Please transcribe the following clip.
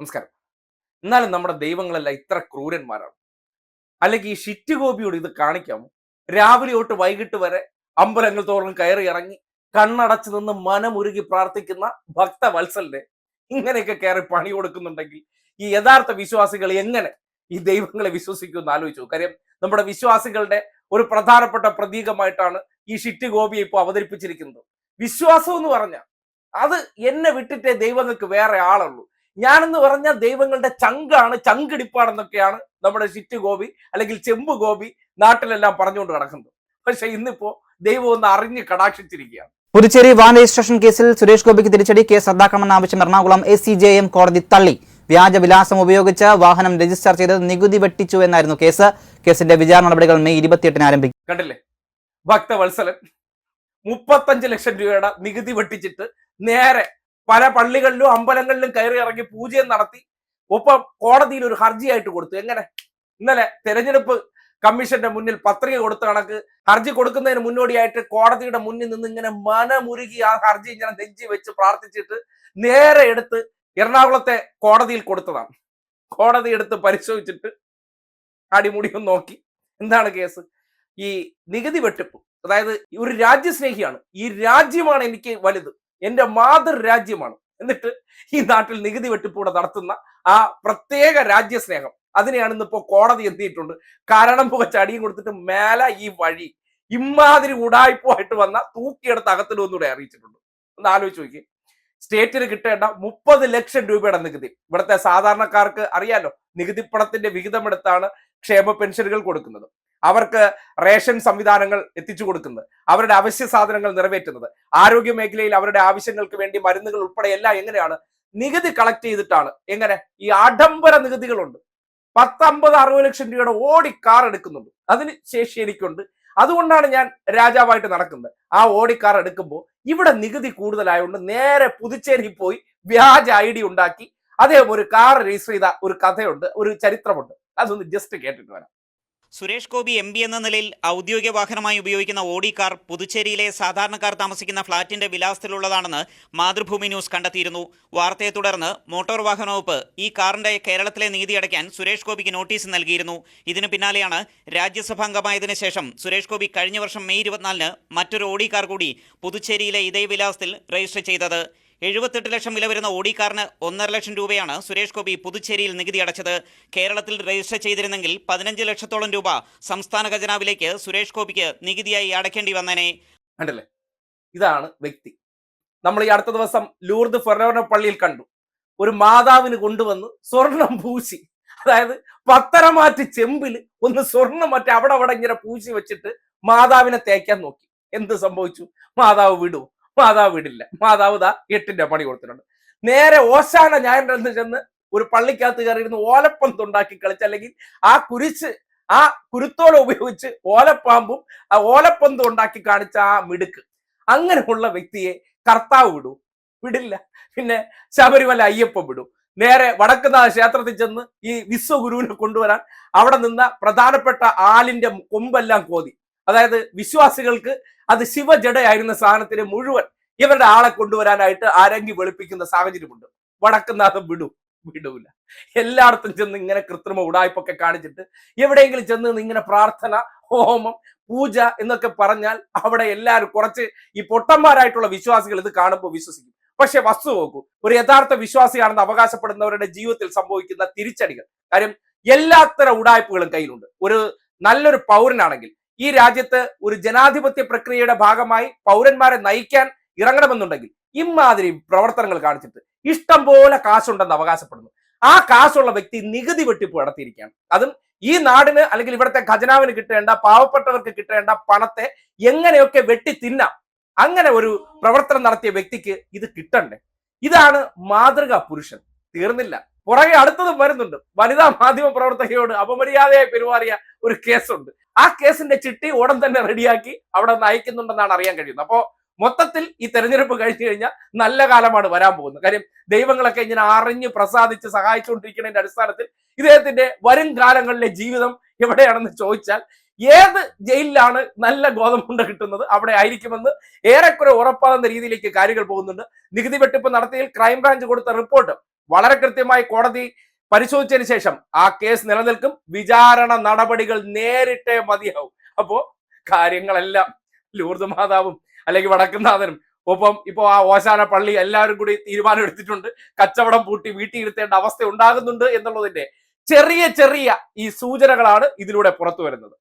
നമസ്കാരം. എന്നാലും നമ്മുടെ ദൈവങ്ങളെല്ലാം ഇത്ര ക്രൂരന്മാരാണ്. അല്ലെങ്കിൽ ഈ ഷിറ്റ് ഗോപിയോട് ഇത് കാണിക്കാമോ രാവിലെ തൊട്ട് വൈകിട്ട് വരെ അമ്പലങ്ങൾ തോറും കയറി ഇറങ്ങി കണ്ണടച്ചു നിന്ന് മനമുരുകി പ്രാർത്ഥിക്കുന്ന ഭക്തവത്സലിനെ ഇങ്ങനെയൊക്കെ കയറി പണി കൊടുക്കുന്നുണ്ടെങ്കിൽ ഈ യഥാർത്ഥ വിശ്വാസികൾ എങ്ങനെ ഈ ദൈവങ്ങളെ വിശ്വസിക്കുമെന്ന് ആലോചിച്ചു കാര്യം നമ്മുടെ വിശ്വാസികളുടെ ഒരു പ്രധാനപ്പെട്ട പ്രതീകമായിട്ടാണ് ഈ ഷിറ്റ് ഗോപിയെ ഇപ്പോൾ അവതരിപ്പിച്ചിരിക്കുന്നത്. വിശ്വാസം എന്ന് പറഞ്ഞ അത് എന്നെ വിട്ടിട്ടേ ദൈവങ്ങൾക്ക് വേറെ ആളുള്ളൂ. ഞാനെന്ന് പറഞ്ഞ ദൈവങ്ങളുടെ ചങ്കാണ് ചങ്കിടിപ്പാടെന്നൊക്കെയാണ് നമ്മുടെ ചിറ്റ് ഗോപി അല്ലെങ്കിൽ ചെമ്പ് ഗോപി നാട്ടിലെല്ലാം പറഞ്ഞുകൊണ്ട് കിടക്കുന്നത് പക്ഷെ ഇന്നിപ്പോ ദൈവം ഒന്ന് അറിഞ്ഞ് കടാക്ഷിച്ചിരിക്കുകയാണ്. പുതുച്ചേരി വാൻ രജിസ്ട്രേഷൻ കേസിൽ സുരേഷ് ഗോപിക്ക് തിരിച്ചടി കേസ് റദ്ദാക്കണമെന്ന ആവശ്യം Ernakulam A C J M കോടതി തള്ളി. വ്യാജ വിലാസം ഉപയോഗിച്ച് വാഹനം രജിസ്റ്റർ ചെയ്ത് നികുതി വെട്ടിച്ചു എന്നായിരുന്നു കേസ്. കേസിന്റെ വിചാരണ നടപടികൾ മെയ് ഇരുപത്തിയെട്ടിന് ആരംഭിക്കും. കണ്ടില്ലേ? ഭക്തവത്സലൻ മുപ്പത്തഞ്ച് ലക്ഷം രൂപയുടെ നികുതി വെട്ടിച്ചിട്ട് നേരെ പല പള്ളികളിലും അമ്പലങ്ങളിലും കയറി ഇറങ്ങി പൂജയും നടത്തി ഒപ്പം കോടതിയിൽ ഒരു ഹർജിയായിട്ട് കൊടുത്തു. എങ്ങനെ? ഇന്നലെ തെരഞ്ഞെടുപ്പ് കമ്മീഷന്റെ മുന്നിൽ പത്രിക കൊടുത്ത കണക്ക് ഹർജി കൊടുക്കുന്നതിന് മുന്നോടിയായിട്ട് കോടതിയുടെ മുന്നിൽ നിന്ന് ഇങ്ങനെ മനമുരുകി ആ ഹർജി ഇങ്ങനെ നെഞ്ചി വെച്ച് പ്രാർത്ഥിച്ചിട്ട് നേരെ എടുത്ത് എറണാകുളത്തെ കോടതിയിൽ കൊടുത്തതാണ്. കോടതി എടുത്ത് പരിശോധിച്ചിട്ട് അടിമുടിയും നോക്കി. എന്താണ് കേസ്? ഈ നികുതി വെട്ടിപ്പ്. അതായത് ഒരു രാജ്യസ്നേഹിയാണ്. ഈ രാജ്യമാണ് എനിക്ക് വലുത്. എന്റെ മാതൃരാജ്യമാണ്. എന്നിട്ട് ഈ നാട്ടിൽ നികുതി വെട്ടിപ്പൂടെ നടത്തുന്ന ആ പ്രത്യേക രാജ്യസ്നേഹം. അതിനെയാണ് ഇന്നിപ്പോ കോടതി എത്തിയിട്ടുണ്ട് കാരണം പുകച്ച അടിയും കൊടുത്തിട്ട് മേലെ ഈ വഴി ഇമാതിരി ഉടായ്പുമായിട്ട് വന്ന തൂക്കിയെടുത്ത് അകത്തിടുമെന്നൂടെ അറിയിച്ചിട്ടുണ്ട്. ഒന്ന് ആലോചിച്ച് നോക്കി സ്റ്റേറ്റിന് കിട്ടേണ്ട മുപ്പത് ലക്ഷം രൂപയുടെ നികുതി. ഇവിടുത്തെ സാധാരണക്കാർക്ക് അറിയാലോ നികുതി പണത്തിന്റെ വിഹിതമെടുത്താണ് ക്ഷേമ പെൻഷനുകൾ കൊടുക്കുന്നത്. അവർക്ക് റേഷൻ സംവിധാനങ്ങൾ എത്തിച്ചു കൊടുക്കുന്നത് അവരുടെ അവശ്യ സാധനങ്ങൾ നിറവേറ്റുന്നത് ആരോഗ്യ മേഖലയിൽ അവരുടെ ആവശ്യങ്ങൾക്ക് വേണ്ടി മരുന്നുകൾ ഉൾപ്പെടെ എല്ലാം എങ്ങനെയാണ് നികുതി കളക്ട് ചെയ്തിട്ടാണ് എങ്ങനെ ഈ ആഡംബര നികുതികളുണ്ട്. പത്തമ്പത് അറുപത് ലക്ഷം രൂപയുടെ ഓടി കാർ എടുക്കുന്നുണ്ട്. അതിന് ശേഷി എനിക്കുണ്ട്. അതുകൊണ്ടാണ് ഞാൻ രാജാവായിട്ട് നടക്കുന്നത്. ആ ഓടി കാർ എടുക്കുമ്പോൾ ഇവിടെ നികുതി കൂടുതലായതുകൊണ്ട് നേരെ പുതുച്ചേരി പോയി വ്യാജ ഐ ഡി ഉണ്ടാക്കി അദ്ദേഹം ഒരു കാർ രജിസ്റ്റർ ചെയ്ത ഒരു കഥയുണ്ട് ഒരു ചരിത്രമുണ്ട്. അതൊന്ന് ജസ്റ്റ് കേട്ടിട്ട് വരാം. സുരേഷ് ഗോപി എം പി എന്ന നിലയിൽ ഔദ്യോഗിക വാഹനമായി ഉപയോഗിക്കുന്ന ഓഡി കാർ പുതുച്ചേരിയിലെ സാധാരണക്കാർ താമസിക്കുന്ന ഫ്ളാറ്റിന്റെ വിലാസത്തിലുള്ളതാണെന്ന് മാതൃഭൂമി ന്യൂസ് കണ്ടെത്തിയിരുന്നു. വാർത്തയെ തുടർന്ന് മോട്ടോർ വാഹന വകുപ്പ് ഈ കാറിന്റെ കേരളത്തിലെ നീതി അടയ്ക്കാൻ സുരേഷ് ഗോപിക്ക് നോട്ടീസ് നൽകിയിരുന്നു. ഇതിനു പിന്നാലെയാണ് രാജ്യസഭാംഗമായതിനു ശേഷം സുരേഷ് ഗോപി കഴിഞ്ഞ വർഷം മെയ് ഇരുപത്തിനാലിന് മറ്റൊരു ഓഡി കാർ കൂടി പുതുച്ചേരിയിലെ ഇതേ വിലാസത്തിൽ രജിസ്റ്റർ ചെയ്തത്. എഴുപത്തെട്ട് ലക്ഷം വില വരുന്ന ഓഡി കാറിന് ഒന്നര ലക്ഷം രൂപയാണ് സുരേഷ് ഗോപി പുതുച്ചേരിയിൽ നികുതി അടച്ചത്. കേരളത്തിൽ രജിസ്റ്റർ ചെയ്തിരുന്നെങ്കിൽ പതിനഞ്ച് ലക്ഷത്തോളം രൂപ സംസ്ഥാന ഖജനാവിലേക്ക് സുരേഷ് ഗോപിക്ക് നികുതിയായി അടയ്ക്കേണ്ടി വന്നേനെ. കണ്ടല്ലേ? ഇതാണ് വ്യക്തി. നമ്മൾ ഈ അടുത്ത ദിവസം ലൂർദ് ഫെറോന പള്ളിയിൽ കണ്ടു. ഒരു മാതാവിന് കൊണ്ടുവന്ന് സ്വർണം പൂശി. അതായത് പത്തരമാറ്റ് ചെമ്പിൽ ഒന്ന് സ്വർണം മറ്റേ അവിടെ അവിടെ ഇങ്ങനെ പൂശി വെച്ചിട്ട് മാതാവിനെ തേക്കാൻ നോക്കി. എന്ത് സംഭവിച്ചു? മാതാവ് വിടൂ മാതാവ് വിടില്ല. മാതാവ് ദാ എട്ടിന്റെ പണി കൊടുത്തിട്ടുണ്ട്. നേരെ ഓശാന ഞാൻ ചെന്ന് ഒരു പള്ളിക്കകത്ത് കയറിയിരുന്ന് ഓലപ്പന്തുണ്ടാക്കി കളിച്ച് അല്ലെങ്കിൽ ആ കുരിച്ച് ആ കുരുത്തോല ഉപയോഗിച്ച് ഓലപ്പാമ്പും ആ ഓലപ്പന്തും ഉണ്ടാക്കി കാണിച്ച ആ മിടുക്ക്. അങ്ങനെയുള്ള വ്യക്തിയെ കർത്താവ് വിടൂ. വിടില്ല. പിന്നെ ശബരിമല അയ്യപ്പം വിടും. നേരെ വടക്കുന്നാഥ ക്ഷേത്രത്തിൽ ചെന്ന് ഈ വിശ്വഗുരുവിനെ കൊണ്ടുവരാൻ അവിടെ നിന്ന പ്രധാനപ്പെട്ട ആളിന്റെ കൊമ്പെല്ലാം കോതി. അതായത് വിശ്വാസികൾക്ക് അത് ശിവജടയായിരുന്ന സാധനത്തിന് മുഴുവൻ ഇവരുടെ ആളെ കൊണ്ടുവരാനായിട്ട് അരങ്ങി വെളുപ്പിക്കുന്ന സാഹചര്യമുണ്ട്. വടക്കുന്നാഥം വിടൂ വിടൂല. എല്ലായിടത്തും ചെന്ന് ഇങ്ങനെ കൃത്രിമ ഉടായ്പൊക്കെ കാണിച്ചിട്ട് എവിടെയെങ്കിലും ചെന്ന് ഇങ്ങനെ പ്രാർത്ഥന ഹോമം പൂജ എന്നൊക്കെ പറഞ്ഞാൽ അവിടെ എല്ലാവരും കുറച്ച് ഈ പൊട്ടന്മാരായിട്ടുള്ള വിശ്വാസികൾ ഇത് കാണുമ്പോൾ വിശ്വസിക്കും. പക്ഷെ വസ്തു നോക്കൂ ഒരു യഥാർത്ഥ വിശ്വാസിയാണെന്ന് അവകാശപ്പെടുന്നവരുടെ ജീവിതത്തിൽ സംഭവിക്കുന്ന തിരിച്ചടികൾ. കാര്യം എല്ലാത്തരം ഉടായ്പകളും കയ്യിലുണ്ട്. ഒരു നല്ലൊരു പൗരനാണെങ്കിൽ ഈ രാജ്യത്ത് ഒരു ജനാധിപത്യ പ്രക്രിയയുടെ ഭാഗമായി പൗരന്മാരെ നയിക്കാൻ ഇറങ്ങണമെന്നുണ്ടെങ്കിൽ ഇമാതിരി പ്രവർത്തനങ്ങൾ കാണിച്ചിട്ട് ഇഷ്ടം പോലെ കാശുണ്ടെന്ന് അവകാശപ്പെടുന്നു. ആ കാശുള്ള വ്യക്തി നികുതി വെട്ടിപ്പ് നടത്തിയിരിക്കുകയാണ്. അതും ഈ നാടിന് അല്ലെങ്കിൽ ഇവിടുത്തെ ഖജനാവിന് കിട്ടേണ്ട പാവപ്പെട്ടവർക്ക് കിട്ടേണ്ട പണത്തെ എങ്ങനെയൊക്കെ വെട്ടി തിന്നാം. അങ്ങനെ ഒരു പ്രവർത്തനം നടത്തിയ വ്യക്തിക്ക് ഇത് കിട്ടണ്ടേ? ഇതാണ് മാതൃകാ പുരുഷൻ. തീർന്നില്ല. പുറകെ അടുത്തതും വരുന്നുണ്ട്. വനിതാ മാധ്യമ പ്രവർത്തകയോട് അപമര്യാദയായി പെരുമാറിയ ഒരു കേസുണ്ട്. ആ കേസിന്റെ ചിട്ടി ഉടൻ തന്നെ റെഡിയാക്കി അവിടെ നയിക്കുന്നുണ്ടെന്നാണ് അറിയാൻ കഴിയുന്നത്. അപ്പോ മൊത്തത്തിൽ ഈ തെരഞ്ഞെടുപ്പ് കഴിഞ്ഞു കഴിഞ്ഞാൽ നല്ല കാലമാണ് വരാൻ പോകുന്നത്. കാര്യം ദൈവങ്ങളൊക്കെ ഇങ്ങനെ അറിഞ്ഞ് പ്രസാദിച്ച് സഹായിച്ചുകൊണ്ടിരിക്കുന്നതിന്റെ അടിസ്ഥാനത്തിൽ ഇദ്ദേഹത്തിന്റെ വരും കാലങ്ങളിലെ ജീവിതം എവിടെയാണെന്ന് ചോദിച്ചാൽ ഏത് ജയിലിലാണ് നല്ല ഗോതമ്പുണ്ട കിട്ടുന്നത്? അവിടെ ആയിരിക്കുമെന്ന് ഏറെക്കുറെ ഉറപ്പാകുന്ന രീതിയിലേക്ക് കാര്യങ്ങൾ പോകുന്നുണ്ട്. നികുതി വെട്ടിപ്പ് നടത്തിയതിൽ ക്രൈംബ്രാഞ്ച് കൊടുത്ത റിപ്പോർട്ട് വളരെ കൃത്യമായി കോടതി പരിശോധിച്ചതിന് ശേഷം ആ കേസ് നിലനിൽക്കും. വിചാരണ നടപടികൾ നേരിട്ടേ മതിയാവും. അപ്പോ കാര്യങ്ങളെല്ലാം ലൂർദ് മാതാവും അല്ലെങ്കിൽ വടക്കുന്നാഥനും ഒപ്പം ഇപ്പോ ആ ഓശാന പള്ളി എല്ലാവരും കൂടി തീരുമാനം എടുത്തിട്ടുണ്ട് കച്ചവടം പൂട്ടി വീട്ടിൽ ഇരുത്തേണ്ട അവസ്ഥ ഉണ്ടാകുന്നുണ്ട് എന്നുള്ളതിന്റെ ചെറിയ ചെറിയ ഈ സൂചനകളാണ് ഇതിലൂടെ പുറത്തു വരുന്നത്.